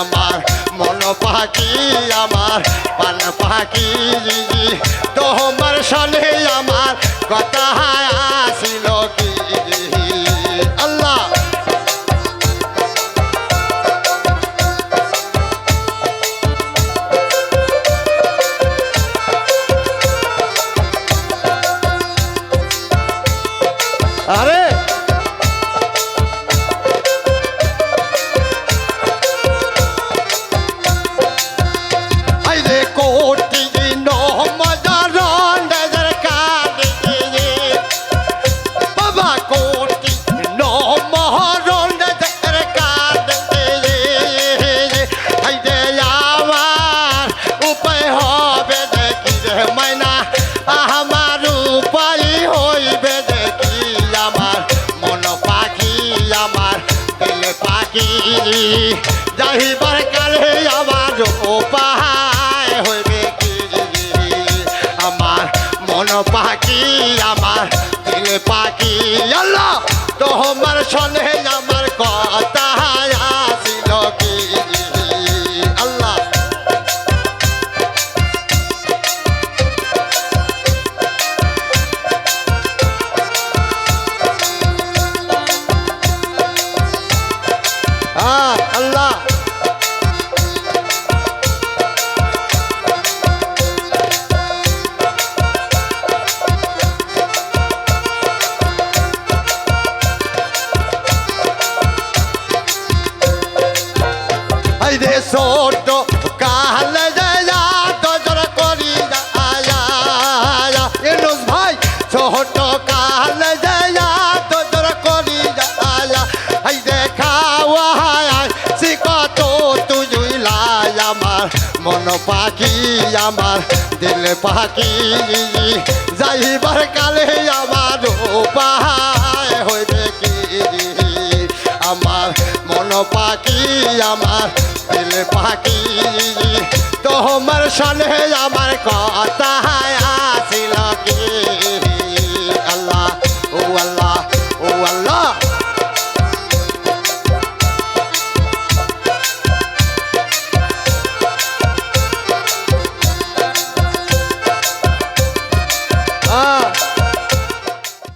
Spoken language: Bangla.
আমার মন পাখি আমার পান পাখি তোমার সনে আমার কথা আসিল কি আল্লাহ। আরে যাহিবার কালে আমার উপায় হইবে কি আমার মন আল্লাহ তোমার সনে আমার কথা আসিল কি? আল্লাহ। আল্লাহ। রে ছোট কালে দজর করি এনুস ভাই, ছোট কালে দজর করি আয়া। এই রে খাওয়া শিকত তুই লাই আমার। মন পাখি আমার, দিল পাখি। যাইবার কালে আমার পাখি আমার দিল পাখি। তোমার সনে আমার কথা আসিল কি?